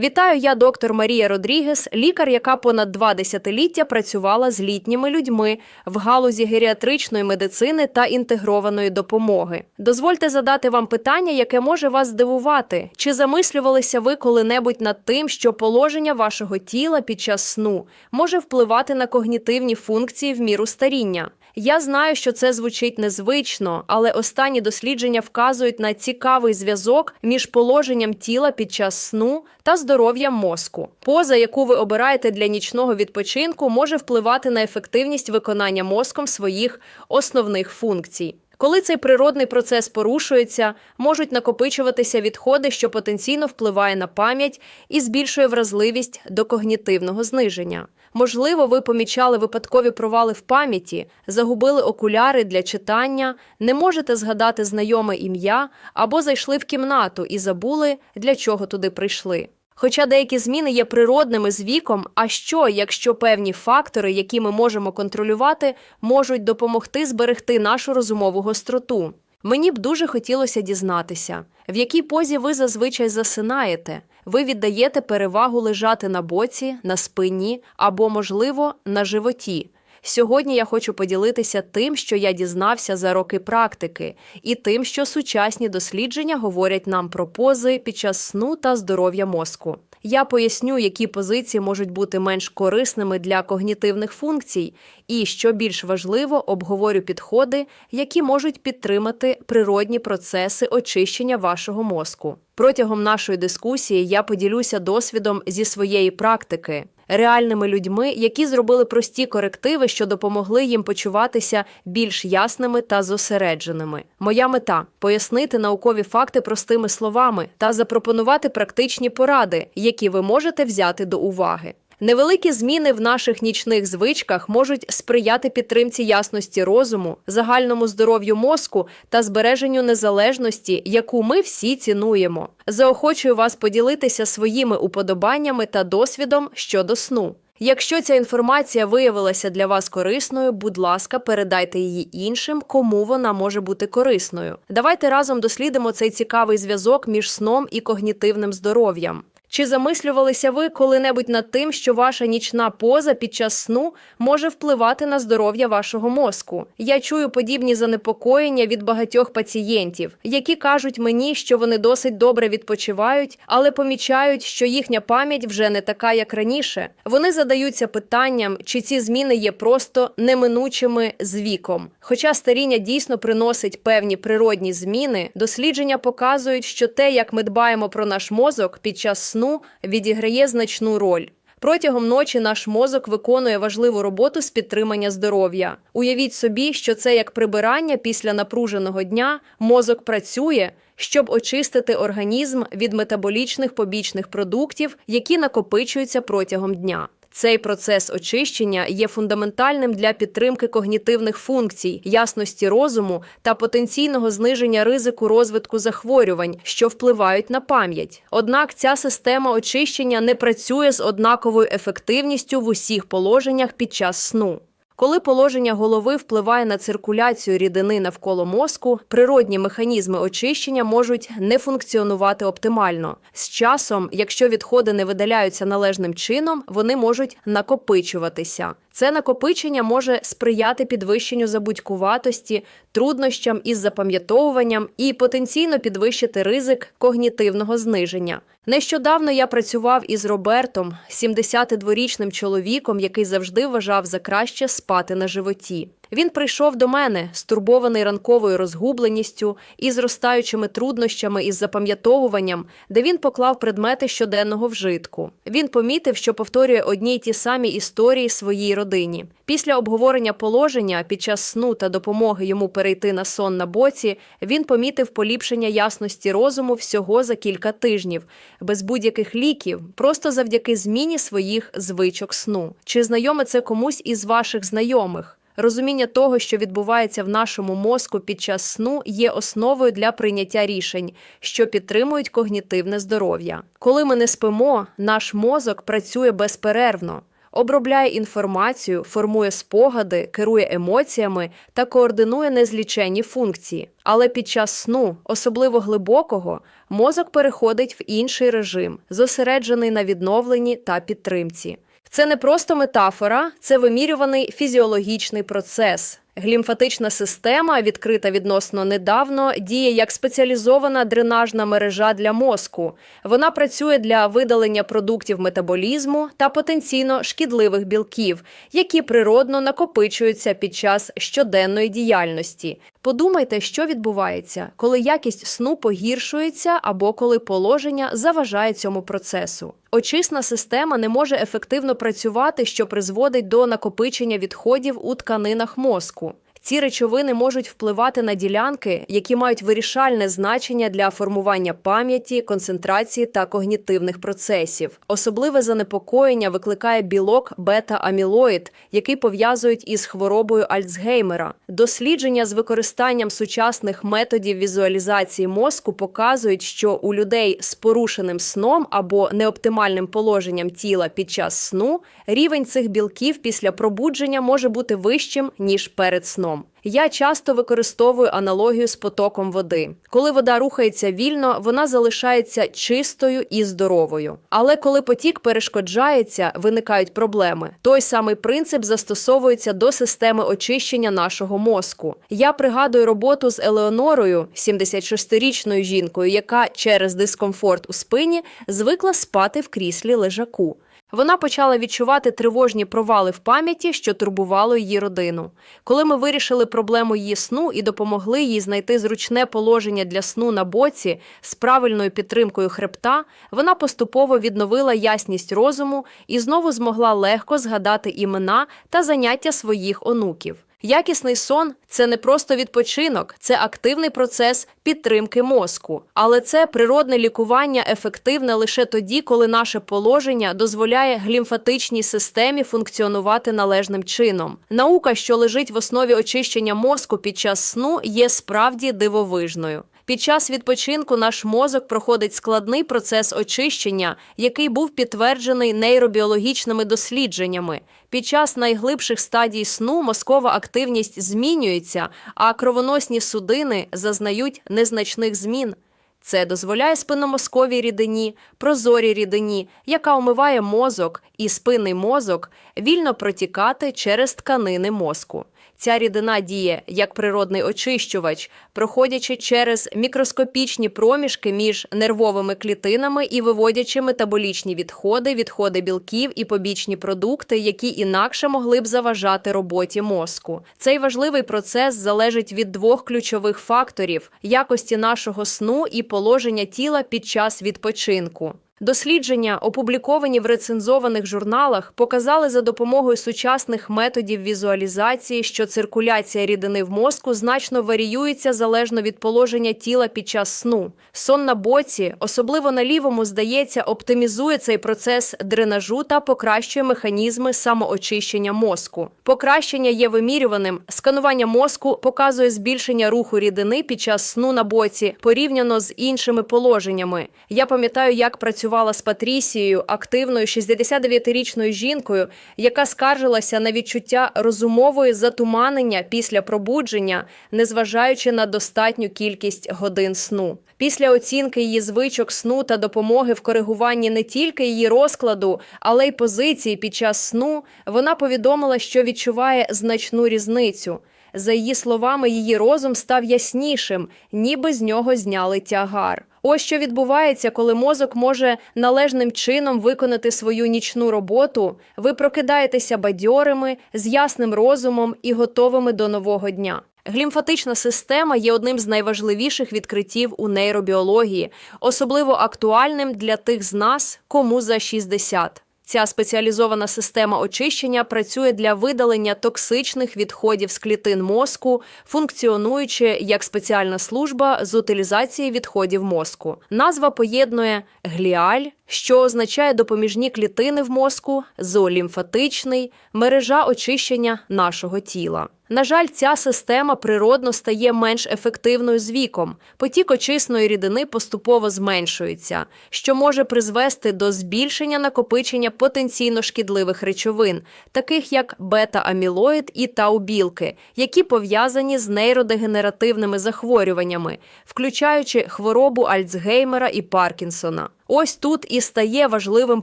Вітаю, я доктор Марія Родрігес, лікар, яка понад два десятиліття працювала з літніми людьми в галузі геріатричної медицини та інтегрованої допомоги. Дозвольте задати вам питання, яке може вас здивувати. Чи замислювалися ви коли-небудь над тим, що положення вашого тіла під час сну може впливати на когнітивні функції в міру старіння? Я знаю, що це звучить незвично, але останні дослідження вказують на цікавий зв'язок між положенням тіла під час сну та здоров'ям мозку. Поза, яку ви обираєте для нічного відпочинку, може впливати на ефективність виконання мозком своїх основних функцій. Коли цей природний процес порушується, можуть накопичуватися відходи, що потенційно впливає на пам'ять і збільшує вразливість до когнітивного зниження. Можливо, ви помічали випадкові провали в пам'яті, загубили окуляри для читання, не можете згадати знайоме ім'я або зайшли в кімнату і забули, для чого туди прийшли. Хоча деякі зміни є природними з віком, а що, якщо певні фактори, які ми можемо контролювати, можуть допомогти зберегти нашу розумову гостроту? Мені б дуже хотілося дізнатися, в якій позі ви зазвичай засинаєте. Ви віддаєте перевагу лежати на боці, на спині або, можливо, на животі. Сьогодні я хочу поділитися тим, що я дізнався за роки практики, і тим, що сучасні дослідження говорять нам про пози під час сну та здоров'я мозку. Я поясню, які позиції можуть бути менш корисними для когнітивних функцій, і, що більш важливо, обговорю підходи, які можуть підтримати природні процеси очищення вашого мозку. Протягом нашої дискусії я поділюся досвідом зі своєї практики, реальними людьми, які зробили прості корективи, що допомогли їм почуватися більш ясними та зосередженими. Моя мета пояснити наукові факти простими словами та запропонувати практичні поради, які ви можете взяти до уваги. Невеликі зміни в наших нічних звичках можуть сприяти підтримці ясності розуму, загальному здоров'ю мозку та збереженню незалежності, яку ми всі цінуємо. Заохочую вас поділитися своїми уподобаннями та досвідом щодо сну. Якщо ця інформація виявилася для вас корисною, будь ласка, передайте її іншим, кому вона може бути корисною. Давайте разом дослідимо цей цікавий зв'язок між сном і когнітивним здоров'ям. Чи замислювалися ви коли-небудь над тим, що ваша нічна поза під час сну може впливати на здоров'я вашого мозку? Я чую подібні занепокоєння від багатьох пацієнтів, які кажуть мені, що вони досить добре відпочивають, але помічають, що їхня пам'ять вже не така, як раніше. Вони задаються питанням, чи ці зміни є просто неминучими з віком. Хоча старіння дійсно приносить певні природні зміни, дослідження показують, що те, як ми дбаємо про наш мозок під час сну, сну відіграє значну роль. Протягом ночі наш мозок виконує важливу роботу з підтримання здоров'я. Уявіть собі, що це як прибирання після напруженого дня, мозок працює, щоб очистити організм від метаболічних побічних продуктів, які накопичуються протягом дня. Цей процес очищення є фундаментальним для підтримки когнітивних функцій, ясності розуму та потенційного зниження ризику розвитку захворювань, що впливають на пам'ять. Однак ця система очищення не працює з однаковою ефективністю в усіх положеннях під час сну. Коли положення голови впливає на циркуляцію рідини навколо мозку, природні механізми очищення можуть не функціонувати оптимально. З часом, якщо відходи не видаляються належним чином, вони можуть накопичуватися. Це накопичення може сприяти підвищенню забудькуватості, труднощам із запам'ятовуванням і потенційно підвищити ризик когнітивного зниження. Нещодавно я працював із Робертом, 72-річним чоловіком, який завжди вважав за краще спати на животі. Він прийшов до мене, стурбований ранковою розгубленістю і зростаючими труднощами із запам'ятовуванням, де він поклав предмети щоденного вжитку. Він помітив, що повторює одні й ті самі історії своїй родині. Після обговорення положення під час сну та допомоги йому перейти на сон на боці, він помітив поліпшення ясності розуму всього за кілька тижнів, без будь-яких ліків, просто завдяки зміні своїх звичок сну. Чи знайоме це комусь із ваших знайомих? Розуміння того, що відбувається в нашому мозку під час сну, є основою для прийняття рішень, що підтримують когнітивне здоров'я. Коли ми не спимо, наш мозок працює безперервно. обробляє інформацію, формує спогади, керує емоціями та координує незліченні функції. Але під час сну, особливо глибокого, мозок переходить в інший режим, зосереджений на відновленні та підтримці. Це не просто метафора, це вимірюваний фізіологічний процес. Глімфатична система, відкрита відносно недавно, діє як спеціалізована дренажна мережа для мозку. Вона працює для видалення продуктів метаболізму та потенційно шкідливих білків, які природно накопичуються під час щоденної діяльності. Подумайте, що відбувається, коли якість сну погіршується або коли положення заважає цьому процесу. Очисна система не може ефективно працювати, що призводить до накопичення відходів у тканинах мозку. Ці речовини можуть впливати на ділянки, які мають вирішальне значення для формування пам'яті, концентрації та когнітивних процесів. Особливе занепокоєння викликає білок бета-амілоїд, який пов'язують із хворобою Альцгеймера. Дослідження з використанням сучасних методів візуалізації мозку показують, що у людей з порушеним сном або неоптимальним положенням тіла під час сну рівень цих білків після пробудження може бути вищим ніж перед сном. Я часто використовую аналогію з потоком води. Коли вода рухається вільно, вона залишається чистою і здоровою. Але коли потік перешкоджається, виникають проблеми. Той самий принцип застосовується до системи очищення нашого мозку. Я пригадую роботу з Елеонорою, 76-річною жінкою, яка через дискомфорт у спині звикла спати в кріслі лежаку. Вона почала відчувати тривожні провали в пам'яті, що турбувало її родину. Коли ми вирішили проблему її сну і допомогли їй знайти зручне положення для сну на боці з правильною підтримкою хребта, вона поступово відновила ясність розуму і знову змогла легко згадати імена та заняття своїх онуків. Якісний сон це не просто відпочинок, це активний процес підтримки мозку. Але це природне лікування ефективне лише тоді, коли наше положення дозволяє глімфатичній системі функціонувати належним чином. Наука, що лежить в основі очищення мозку під час сну, є справді дивовижною. Під час відпочинку наш мозок проходить складний процес очищення, який був підтверджений нейробіологічними дослідженнями. Під час найглибших стадій сну мозкова активність змінюється, а кровоносні судини зазнають незначних змін. Це дозволяє спинномозковій рідині, прозорій рідині, яка омиває мозок і спинний мозок, вільно протікати через тканини мозку. Ця рідина діє як природний очищувач, проходячи через мікроскопічні проміжки між нервовими клітинами і виводячи метаболічні відходи, відходи білків і побічні продукти, які інакше могли б заважати роботі мозку. Цей важливий процес залежить від двох ключових факторів якості нашого сну і положення тіла під час відпочинку. Дослідження, опубліковані в рецензованих журналах, показали за допомогою сучасних методів візуалізації, що циркуляція рідини в мозку значно варіюється залежно від положення тіла під час сну. Сон на боці, особливо на лівому, здається, оптимізує цей процес дренажу та покращує механізми самоочищення мозку. Покращення є вимірюваним. Сканування мозку показує збільшення руху рідини під час сну на боці порівняно з іншими положеннями. Я пам'ятаю, як працювала з Патрісією, активною 69-річною жінкою, яка скаржилася на відчуття розумової затуманення після пробудження, незважаючи на достатню кількість годин сну. Після оцінки її звичок сну та допомоги в коригуванні не тільки її розкладу, але й позиції під час сну, вона повідомила, що відчуває значну різницю. За її словами, її розум став яснішим, ніби з нього зняли тягар. Ось що відбувається, коли мозок може належним чином виконати свою нічну роботу. Ви прокидаєтеся бадьорими, з ясним розумом і готовими до нового дня. Глімфатична система є одним з найважливіших відкриттів у нейробіології, особливо актуальним для тих з нас, кому за 60. Ця спеціалізована система очищення працює для видалення токсичних відходів з клітин мозку, функціонуючи як спеціальна служба з утилізації відходів мозку. Назва поєднує гліаль, що означає допоміжні клітини в мозку, зоолімфатичний, мережа очищення нашого тіла. На жаль, ця система природно стає менш ефективною з віком. Потік очисної рідини поступово зменшується, що може призвести до збільшення накопичення потенційно шкідливих речовин, таких як бета-амілоїд і тау-білки, які пов'язані з нейродегенеративними захворюваннями, включаючи хворобу Альцгеймера і Паркінсона. Ось тут і стає важливим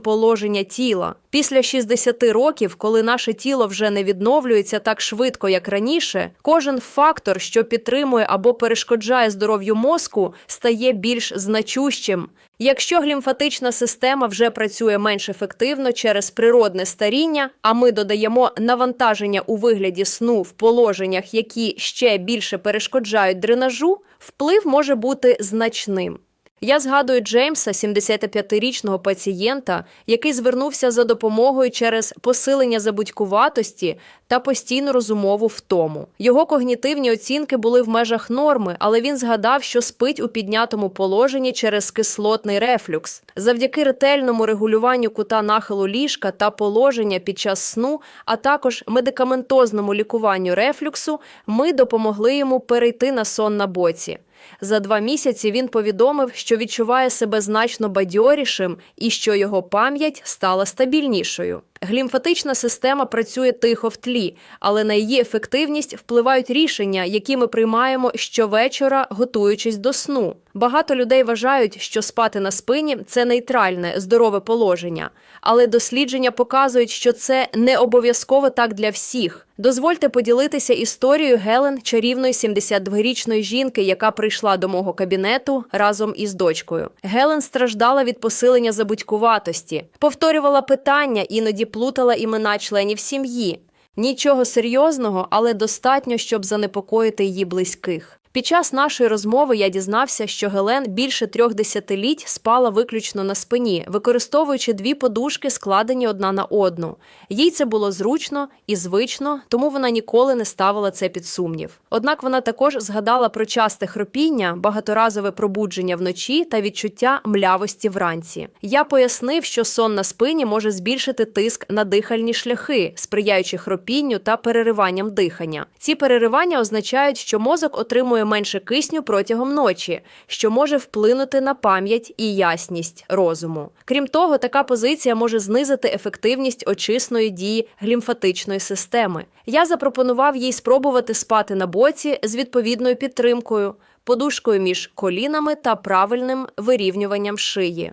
положення тіла. Після 60 років, коли наше тіло вже не відновлюється так швидко, як раніше, кожен фактор, що підтримує або перешкоджає здоров'ю мозку, стає більш значущим. Якщо глімфатична система вже працює менш ефективно через природне старіння, а ми додаємо навантаження у вигляді сну в положеннях, які ще більше перешкоджають дренажу, вплив може бути значним. Я згадую Джеймса, 75-річного пацієнта, який звернувся за допомогою через посилення забудькуватості та постійну розумову втому. Його когнітивні оцінки були в межах норми, але він згадав, що спить у піднятому положенні через кислотний рефлюкс. Завдяки ретельному регулюванню кута нахилу ліжка та положення під час сну, а також медикаментозному лікуванню рефлюксу, ми допомогли йому перейти на сон на боці. За два місяці він повідомив, що відчуває себе значно бадьорішим і що його пам'ять стала стабільнішою. Глімфатична система працює тихо в тлі, але на її ефективність впливають рішення, які ми приймаємо щовечора, готуючись до сну. Багато людей вважають, що спати на спині це нейтральне, здорове положення, але дослідження показують, що це не обов'язково так для всіх. Дозвольте поділитися історією Гелен, чарівної 72-річної жінки, яка прийшла до мого кабінету разом із дочкою. Гелен страждала від посилення забудькуватості, повторювала питання, іноді плутала імена членів сім'ї. Нічого серйозного, але достатньо, щоб занепокоїти її близьких. Під час нашої розмови я дізнався, що Гелен більше трьох десятиліть спала виключно на спині, використовуючи дві подушки, складені одна на одну. Їй це було зручно і звично, тому вона ніколи не ставила це під сумнів. Однак вона також згадала про часте хропіння, багаторазове пробудження вночі та відчуття млявості вранці. Я пояснив, що сон на спині може збільшити тиск на дихальні шляхи, сприяючи хропінню та перериванням дихання. Ці переривання означають, що мозок отримує менше кисню протягом ночі, що може вплинути на пам'ять і ясність розуму. Крім того, така позиція може знизити ефективність очисної дії глімфатичної системи. Я запропонував їй спробувати спати на боці з відповідною підтримкою, подушкою між колінами та правильним вирівнюванням шиї.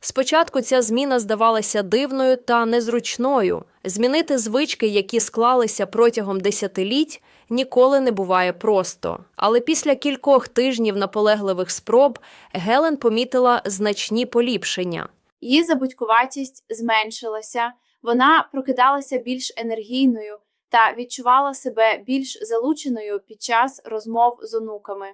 Спочатку ця зміна здавалася дивною та незручною. Змінити звички, які склалися протягом десятиліть, ніколи не буває просто. Але після кількох тижнів наполегливих спроб Гелен помітила значні поліпшення. Її забудькуватість зменшилася, вона прокидалася більш енергійною та відчувала себе більш залученою під час розмов з онуками.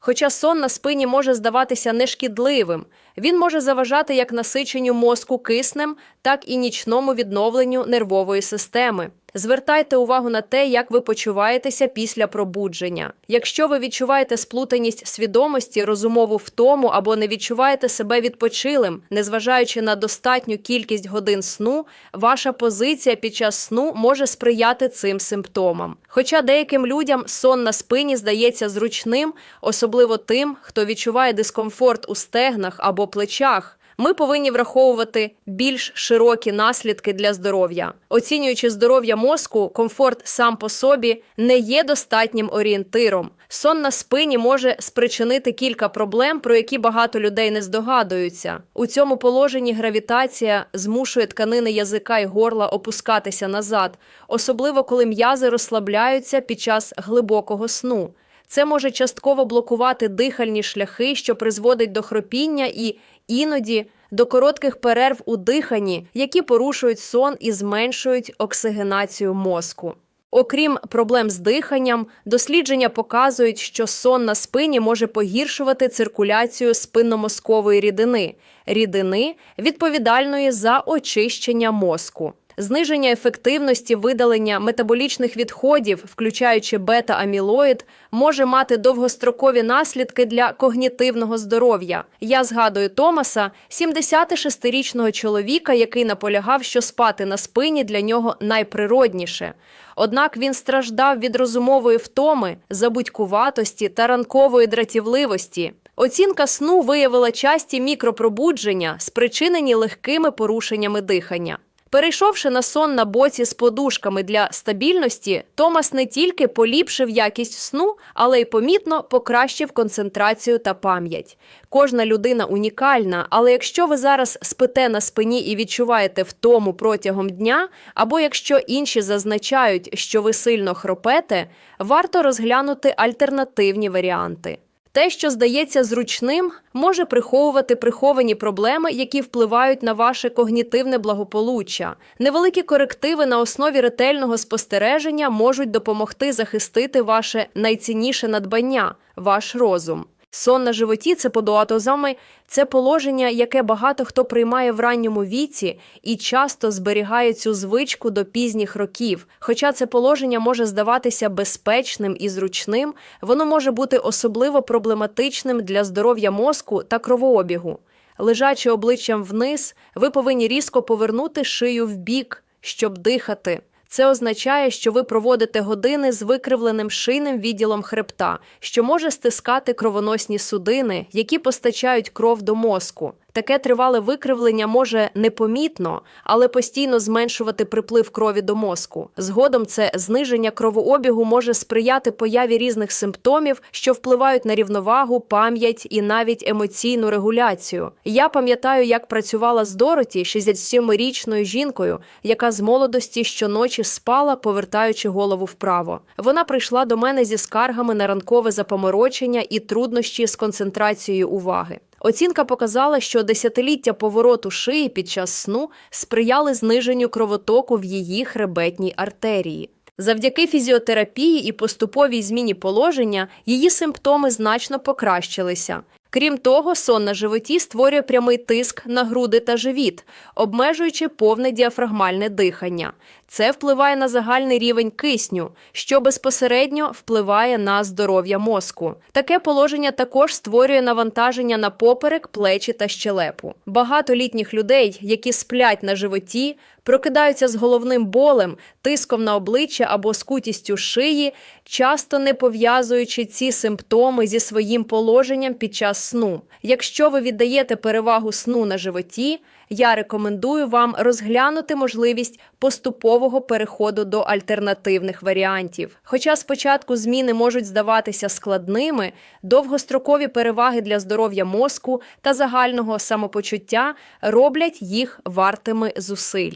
Хоча сон на спині може здаватися нешкідливим, він може заважати як насиченню мозку киснем, так і нічному відновленню нервової системи. Звертайте увагу на те, як ви почуваєтеся після пробудження. Якщо ви відчуваєте сплутаність свідомості, розумову втому або не відчуваєте себе відпочилим, незважаючи на достатню кількість годин сну, ваша позиція під час сну може сприяти цим симптомам. Хоча деяким людям сон на спині здається зручним, особливо тим, хто відчуває дискомфорт у стегнах або плечах. Ми повинні враховувати більш широкі наслідки для здоров'я. Оцінюючи здоров'я мозку, комфорт сам по собі не є достатнім орієнтиром. Сон на спині може спричинити кілька проблем, про які багато людей не здогадуються. У цьому положенні гравітація змушує тканини язика і горла опускатися назад, особливо коли м'язи розслабляються під час глибокого сну. Це може частково блокувати дихальні шляхи, що призводить до хропіння і іноді до коротких перерв у диханні, які порушують сон і зменшують оксигенацію мозку. Окрім проблем з диханням, дослідження показують, що сон на спині може погіршувати циркуляцію спинномозкової рідини, рідини, відповідальної за очищення мозку. Зниження ефективності видалення метаболічних відходів, включаючи бета-амілоїд, може мати довгострокові наслідки для когнітивного здоров'я. Я згадую Томаса, 76-річного чоловіка, який наполягав, що спати на спині для нього найприродніше. Однак він страждав від розумової втоми, забудькуватості та ранкової дратівливості. Оцінка сну виявила часті мікропробудження, спричинені легкими порушеннями дихання. Перейшовши на сон на боці з подушками для стабільності, Томас не тільки поліпшив якість сну, але й помітно покращив концентрацію та пам'ять. Кожна людина унікальна, але якщо ви зараз спите на спині і відчуваєте втому протягом дня, або якщо інші зазначають, що ви сильно хропете, варто розглянути альтернативні варіанти. Те, що здається зручним, може приховувати приховані проблеми, які впливають на ваше когнітивне благополуччя. Невеликі корективи на основі ретельного спостереження можуть допомогти захистити ваше найцінніше надбання ваш розум. Сон на животі це подуатозами, це положення, яке багато хто приймає в ранньому віці і часто зберігає цю звичку до пізніх років. Хоча це положення може здаватися безпечним і зручним, воно може бути особливо проблематичним для здоров'я мозку та кровообігу. Лежачи обличчям вниз, ви повинні різко повернути шию вбік, щоб дихати. Це означає, що ви проводите години з викривленим шийним відділом хребта, що може стискати кровоносні судини, які постачають кров до мозку. Таке тривале викривлення може непомітно, але постійно зменшувати приплив крові до мозку. Згодом це зниження кровообігу може сприяти появі різних симптомів, що впливають на рівновагу, пам'ять і навіть емоційну регуляцію. Я пам'ятаю, як працювала з Дороті, 67-річною жінкою, яка з молодості щоночі спала, повертаючи голову вправо. Вона прийшла до мене зі скаргами на ранкове запоморочення і труднощі з концентрацією уваги. Оцінка показала, що десятиліття повороту шиї під час сну сприяли зниженню кровотоку в її хребетній артерії. Завдяки фізіотерапії і поступовій зміні положення її симптоми значно покращилися. Крім того, сон на животі створює прямий тиск на груди та живіт, обмежуючи повне діафрагмальне дихання. Це впливає на загальний рівень кисню, що безпосередньо впливає на здоров'я мозку. Таке положення також створює навантаження на поперек, плечі та щелепу. Багато літніх людей, які сплять на животі, прокидаються з головним болем, тиском на обличчя або скутістю шиї, часто не пов'язуючи ці симптоми зі своїм положенням під час сну. Якщо ви віддаєте перевагу сну на животі, я рекомендую вам розглянути можливість поступового переходу до альтернативних варіантів. Хоча спочатку зміни можуть здаватися складними, довгострокові переваги для здоров'я мозку та загального самопочуття роблять їх вартими зусиль.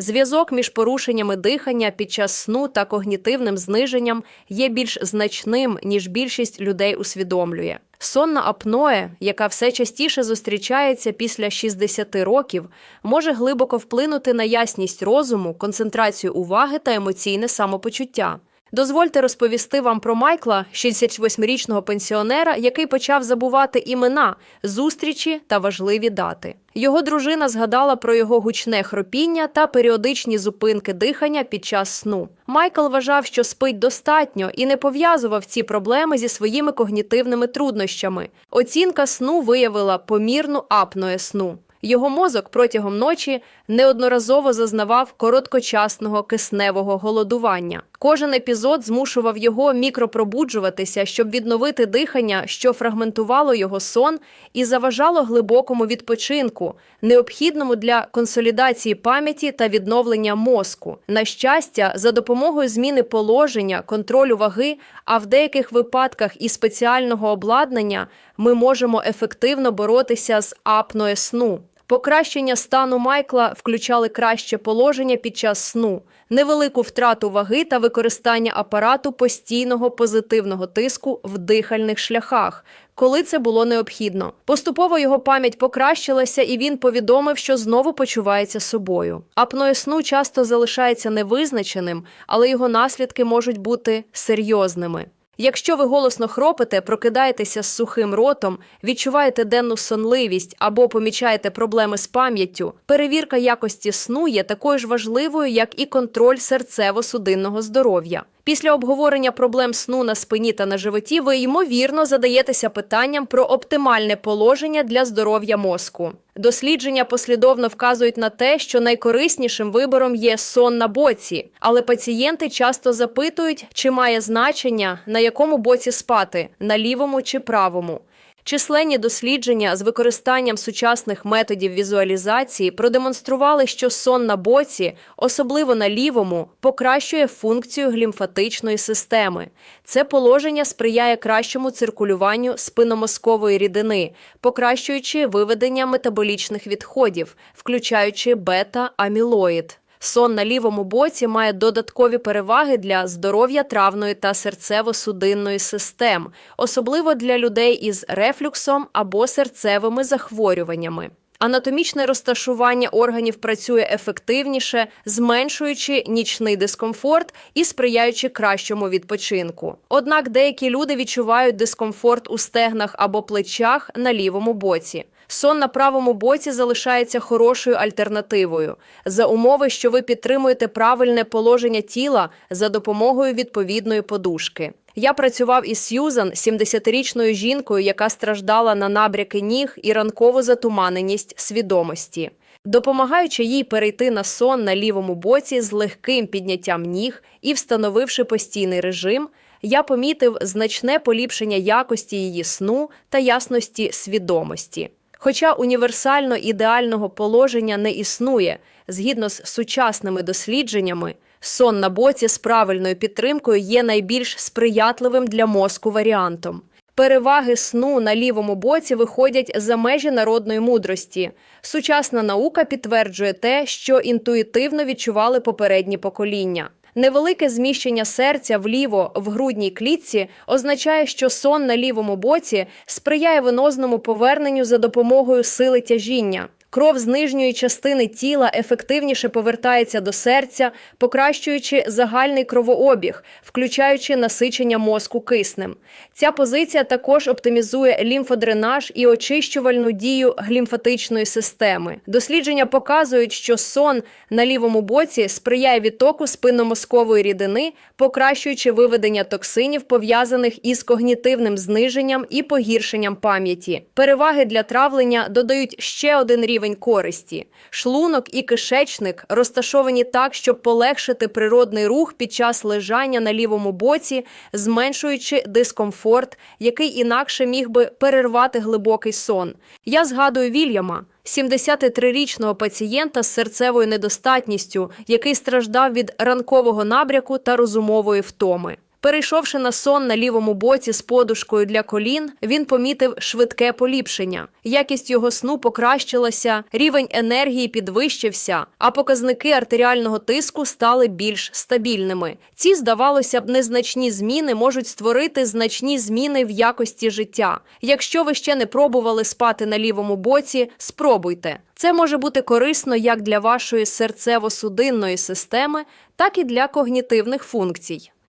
Зв'язок між порушеннями дихання під час сну та когнітивним зниженням є більш значним, ніж більшість людей усвідомлює. Сонна апноє, яка все частіше зустрічається після 60 років, може глибоко вплинути на ясність розуму, концентрацію уваги та емоційне самопочуття. Дозвольте розповісти вам про Майкла, 68-річного пенсіонера, який почав забувати імена, зустрічі та важливі дати. Його дружина згадала про його гучне хропіння та періодичні зупинки дихання під час сну. Майкл вважав, що спить достатньо і не пов'язував ці проблеми зі своїми когнітивними труднощами. Оцінка сну виявила помірну апноe сну. Його мозок протягом ночі неодноразово зазнавав короткочасного кисневого голодування. Кожен епізод змушував його мікропробуджуватися, щоб відновити дихання, що фрагментувало його сон і заважало глибокому відпочинку, необхідному для консолідації пам'яті та відновлення мозку. На щастя, за допомогою зміни положення, контролю ваги, а в деяких випадках і спеціального обладнання ми можемо ефективно боротися з апноe сну. Покращення стану Майкла включали краще положення під час сну, невелику втрату ваги та використання апарату постійного позитивного тиску в дихальних шляхах, коли це було необхідно. Поступово його пам'ять покращилася, і він повідомив, що знову почувається собою. Апноe сну часто залишається невизначеним, але його наслідки можуть бути серйозними. Якщо ви голосно хропите, прокидаєтеся з сухим ротом, відчуваєте денну сонливість або помічаєте проблеми з пам'яттю, перевірка якості сну є такою ж важливою, як і контроль серцево-судинного здоров'я. Після обговорення проблем сну на спині та на животі ви ймовірно задаєтеся питанням про оптимальне положення для здоров'я мозку. Дослідження послідовно вказують на те, що найкориснішим вибором є сон на боці, але пацієнти часто запитують, чи має значення на якому боці спати на лівому чи правому. Численні дослідження з використанням сучасних методів візуалізації продемонстрували, що сон на боці, особливо на лівому, покращує функцію глімфатичної системи. Це положення сприяє кращому циркулюванню спинномозкової рідини, покращуючи виведення метаболічних відходів, включаючи бета-амілоїд. Сон на лівому боці має додаткові переваги для здоров'я травної та серцево-судинної систем, особливо для людей із рефлюксом або серцевими захворюваннями. Анатомічне розташування органів працює ефективніше, зменшуючи нічний дискомфорт і сприяючи кращому відпочинку. Однак деякі люди відчувають дискомфорт у стегнах або плечах на лівому боці. Сон на правому боці залишається хорошою альтернативою за умови, що ви підтримуєте правильне положення тіла за допомогою відповідної подушки. Я працював із Сьюзан, 70-річною жінкою, яка страждала на набряки ніг і ранкову затуманеність свідомості. Допомагаючи їй перейти на сон на лівому боці з легким підняттям ніг і встановивши постійний режим, я помітив значне поліпшення якості її сну та ясності свідомості. Хоча універсально ідеального положення не існує, згідно з сучасними дослідженнями, сон на боці з правильною підтримкою є найбільш сприятливим для мозку варіантом. Переваги сну на лівому боці виходять за межі народної мудрості. Сучасна наука підтверджує те, що інтуїтивно відчували попередні покоління. Невелике зміщення серця вліво в грудній клітці означає, що сон на лівому боці сприяє венозному поверненню за допомогою сили тяжіння. Кров з нижньої частини тіла ефективніше повертається до серця, покращуючи загальний кровообіг, включаючи насичення мозку киснем. Ця позиція також оптимізує лімфодренаж і очищувальну дію глімфатичної системи. Дослідження показують, що сон на лівому боці сприяє відтоку спинномозкової рідини, покращуючи виведення токсинів, пов'язаних із когнітивним зниженням і погіршенням пам'яті. Переваги для травлення додають ще один рівень користі. Шлунок і кишечник розташовані так, щоб полегшити природний рух під час лежання на лівому боці, зменшуючи дискомфорт, який інакше міг би перервати глибокий сон. Я згадую Вільяма. 73-річного пацієнта з серцевою недостатністю, який страждав від ранкового набряку та розумової втоми. Перейшовши на сон на лівому боці з подушкою для колін, він помітив швидке поліпшення. Якість його сну покращилася, рівень енергії підвищився, а показники артеріального тиску стали більш стабільними. Ці, здавалося б, незначні зміни можуть створити значні зміни в якості життя. Якщо ви ще не пробували спати на лівому боці, спробуйте. Це може бути корисно як для вашої серцево-судинної системи, так і для когнітивних функцій.